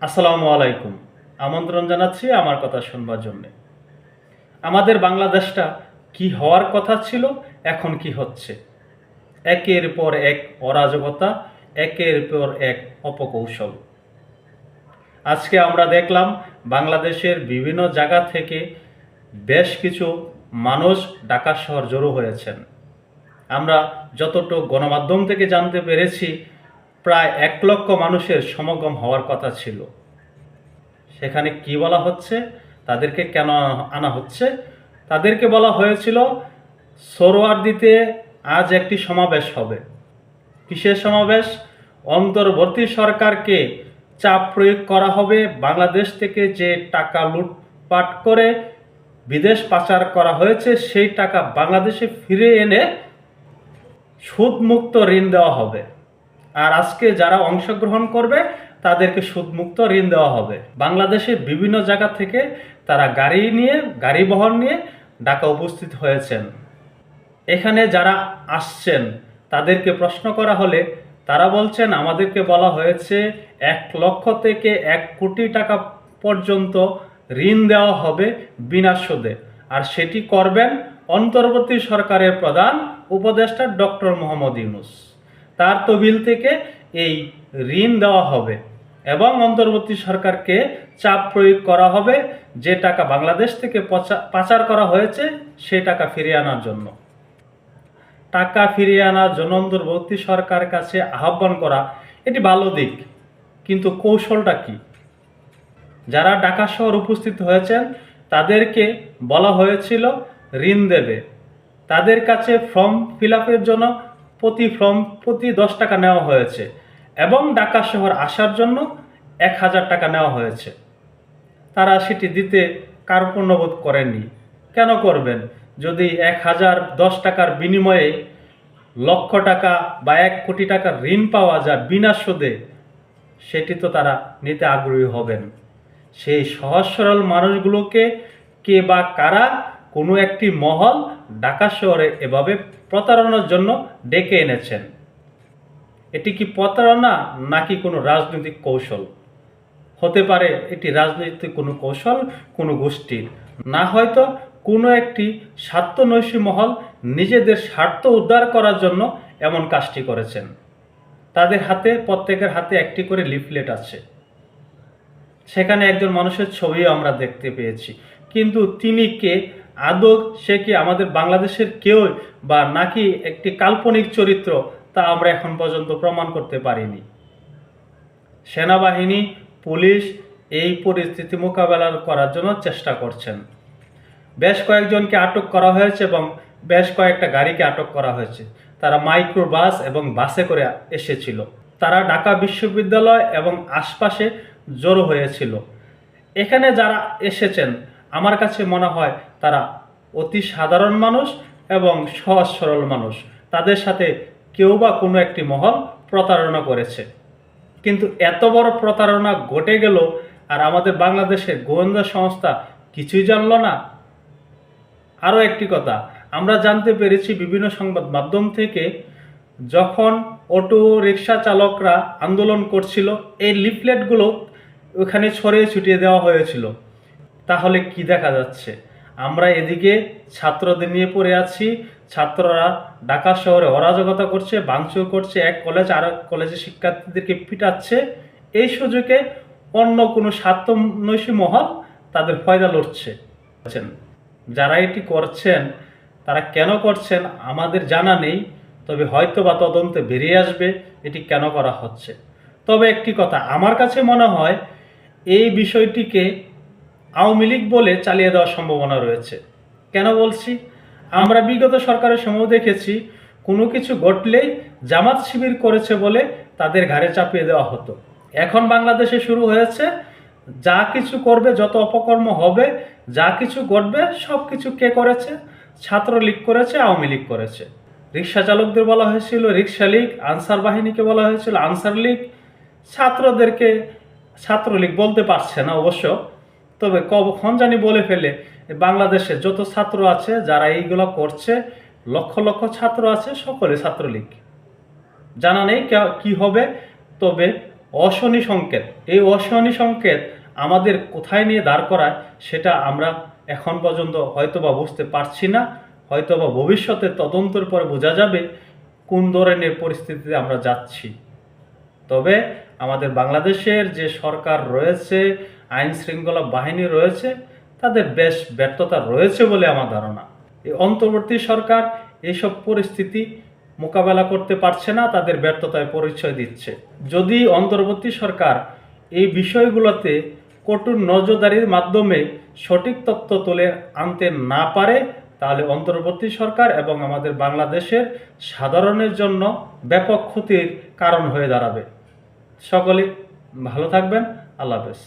আসসালামু আলাইকুম। আমন্ত্রণ জানাচ্ছি আমার কথা শুনবার জন্য। আমাদের বাংলাদেশটা কি হওয়ার কথা ছিল, এখন কি হচ্ছে? একের পর এক অরাজকতা, একের পর এক অপকৌশল। আজকে আমরা দেখলাম বাংলাদেশের বিভিন্ন জায়গা থেকে বেশ কিছু মানুষ ঢাকা শহর জড়ো হয়েছেন। আমরা যতটুকু গণমাধ্যম থেকে জানতে পেরেছি প্রায় এক লক্ষ মানুষের সমাগম হওয়ার কথা ছিল। সেখানে কি বলা হচ্ছে? তাদেরকে কেন আনা হচ্ছে? তাদেরকে বলা হয়েছিল, সরোয়ার্দিতে আজ একটি সমাবেশ হবে। কিসের সমাবেশ? অন্তর্বর্তী সরকারকে চাপ প্রয়োগ করা হবে। বাংলাদেশ থেকে যে টাকা লুটপাট করে বিদেশ পাচার করা হয়েছে, সেই টাকা বাংলাদেশে ফিরে এনে সুদমুক্ত ঋণ দেওয়া হবে। আর আজকে যারা অংশগ্রহণ করবে, তাদেরকে সুদমুক্ত ঋণ দেওয়া হবে। বাংলাদেশের বিভিন্ন জায়গা থেকে তারা গাড়ি নিয়ে, গাড়ি বহন নিয়ে ঢাকা উপস্থিত হয়েছেন। এখানে যারা আসছেন, তাদেরকে প্রশ্ন করা হলে তারা বলছেন, আমাদেরকে বলা হয়েছে এক লক্ষ থেকে এক কোটি টাকা পর্যন্ত ঋণ দেওয়া হবে বিনা সুদে। আর সেটি করবেন অন্তর্বর্তী সরকারের প্রধান উপদেষ্টা ডক্টর মোহাম্মদ ইউনুস। তার তবিল থেকে এই ঋণ দেওয়া হবে এবং অন্তর্বর্তী সরকারকে চাপ প্রয়োগ করা হবে। যে টাকা বাংলাদেশ থেকে পাচার করা হয়েছে, সে টাকা ফিরিয়ে আনার জন্য। টাকা ফিরিয়ে আনার জন্য অন্তর্বর্তী সরকারের কাছে আহ্বান করা, এটি ভালো দিক, কিন্তু কৌশলটা কি? যারা ঢাকা শহর উপস্থিত হয়েছেন, তাদেরকে বলা হয়েছিল, ঋণ দেবে। তাদের কাছে ফর্ম ফিল জন্য প্রতি ফর্ম, প্রতি দশ টাকা নেওয়া হয়েছে। এবং ঢাকা শহর আসার জন্য এক হাজার টাকা নেওয়া হয়েছে। তারা সেটি দিতে কার কার্পণ্যবোধ করেননি। কেন করবেন? যদি এক হাজার দশ টাকার বিনিময়ে লক্ষ টাকা বা এক কোটি টাকার ঋণ পাওয়া যায় বিনা সুদে, সেটি তো তারা নিতে আগ্রহী হবেন। সেই সহজ সরল মানুষগুলোকে কে বা কারা কোনো একটি মহল ঢাকা শহরে এভাবে প্রতারণার জন্য ডেকে এনেছেন। এটি কি প্রতারণা নাকি কোনো রাজনৈতিক কৌশল? হতে পারে এটি রাজনৈতিক কোনো কৌশল, কোনো গোষ্ঠীর। না হয়তো কোনো একটি স্বার্থনৈশী মহল নিজেদের স্বার্থ উদ্ধার করার জন্য এমন কাজটি করেছেন। তাদের হাতে, প্রত্যেকের হাতে একটি করে লিফলেট আছে। সেখানে একজন মানুষের ছবিও আমরা দেখতে পেয়েছি। কিন্তু তিনি কে আদৌ সে কি আমাদের বাংলাদেশের কেউ বা নাকি একটি কাল্পনিক চরিত্র তা আমরা এখন পর্যন্ত প্রমাণ করতে পারিনি। সেনাবাহিনী, পুলিশ এই পরিস্থিতি মোকাবেলা করার জন্য চেষ্টা করছেন। বেশ কয়েকজনকে আটক করা হয়েছে এবং বেশ কয়েকটা গাড়িকে আটক করা হয়েছে। তারা মাইক্রো বাস এবং বাসে করে এসেছিল। তারা ঢাকা বিশ্ববিদ্যালয় এবং আশপাশে জড়ো হয়েছিল। এখানে যারা এসেছেন আমার কাছে মনে হয় তারা অতি সাধারণ মানুষ এবং সহজ সরল মানুষ। তাদের সাথে কেউ বা কোনো একটি মহল প্রতারণা করেছে। কিন্তু এত বড় প্রতারণা ঘটে গেল আর আমাদের বাংলাদেশের গোয়েন্দা সংস্থা কিছুই জানলো না। আরও একটি কথা, আমরা জানতে পেরেছি বিভিন্ন সংবাদ মাধ্যম থেকে যখন অটো রিক্সা চালকরা আন্দোলন করছিল, এই লিফলেটগুলো ওখানে ছড়িয়ে ছুটিয়ে দেওয়া হয়েছিল। তাহলে কি দেখা যাচ্ছে? আমরা এদিকে ছাত্রদের নিয়ে পড়ে আছি। ছাত্ররা ঢাকা শহরে অরাজকতা করছে, ভাঙচুর করছে, এক কলেজ আর এক কলেজের শিক্ষার্থীদেরকে পিটাচ্ছে। এই সুযোগে অন্য কোনো স্বার্থনৈশী মহল তাদের ফয়দা লড়ছে। যারা এটি করছেন, তারা কেন করছেন আমাদের জানা নেই, তবে হয়তো বা তদন্তে বেরিয়ে আসবে, এটি কেন করা হচ্ছে? তবে একটি কথা, আমার কাছে মনে হয় এই বিষয়টিকে আওয়ামী লীগ বলে চালিয়ে দেওয়ার সম্ভাবনা রয়েছে। কেন বলছি? আমরা বিগত সরকারের সময় দেখেছি, কোনো কিছু ঘটলেই জামাত শিবির করেছে বলে তাদের ঘাড়ে চাপিয়ে দেওয়া হতো। এখন বাংলাদেশে শুরু হয়েছে, যা কিছু করবে, যত অপকর্ম হবে, যা কিছু ঘটবে, সব কিছু কে করেছে? ছাত্রলীগ করেছে, আওয়ামী লীগ করেছে। রিক্সা চালকদের বলা হয়েছিল, রিক্সা লীগ, আনসার বাহিনীকে বলা হয়েছিল, আনসার লীগ। ছাত্রদেরকে, ছাত্রলীগ বলতে পারছে না অবশ্য। তবে কখন জানি বলে ফেলে, বাংলাদেশে যত ছাত্র আছে যারা এইগুলো করছে, লক্ষ লক্ষ ছাত্র আছে, সকলে ছাত্রলীগ। জানা নেই কি হবে, তবে অশনি সংকেত, এই অশনি সংকেত আমাদের কোথায় নিয়ে দাঁড় করায়, সেটা আমরা এখন পর্যন্ত হয়তোবা বুঝতে পারছি না, হয়তোবা ভবিষ্যতে তদন্তের পরে বোঝা যাবে কোন ধরনের পরিস্থিতিতে আমরা যাচ্ছি। তবে আমাদের বাংলাদেশের যে সরকার রয়েছে আইন শৃঙ্খলা বাহিনী রয়েছে, তাদের বেশ ব্যর্থতা রয়েছে বলে আমার ধারণা। এই অন্তর্বর্তী সরকার এইসব পরিস্থিতি মোকাবেলা করতে পারছে না, তাদের ব্যর্থতায় পরিচয় দিচ্ছে। যদি অন্তর্বর্তী সরকার এই বিষয়গুলোতে কঠোর নজরদারির মাধ্যমে সঠিক তথ্য তুলে আনতে না পারে, তাহলে অন্তর্বর্তী সরকার এবং আমাদের বাংলাদেশের সাধারণের জন্য ব্যাপক ক্ষতির কারণ হয়ে দাঁড়াবে। সকলে ভালো থাকবেন, আল্লাহ হাফেজ।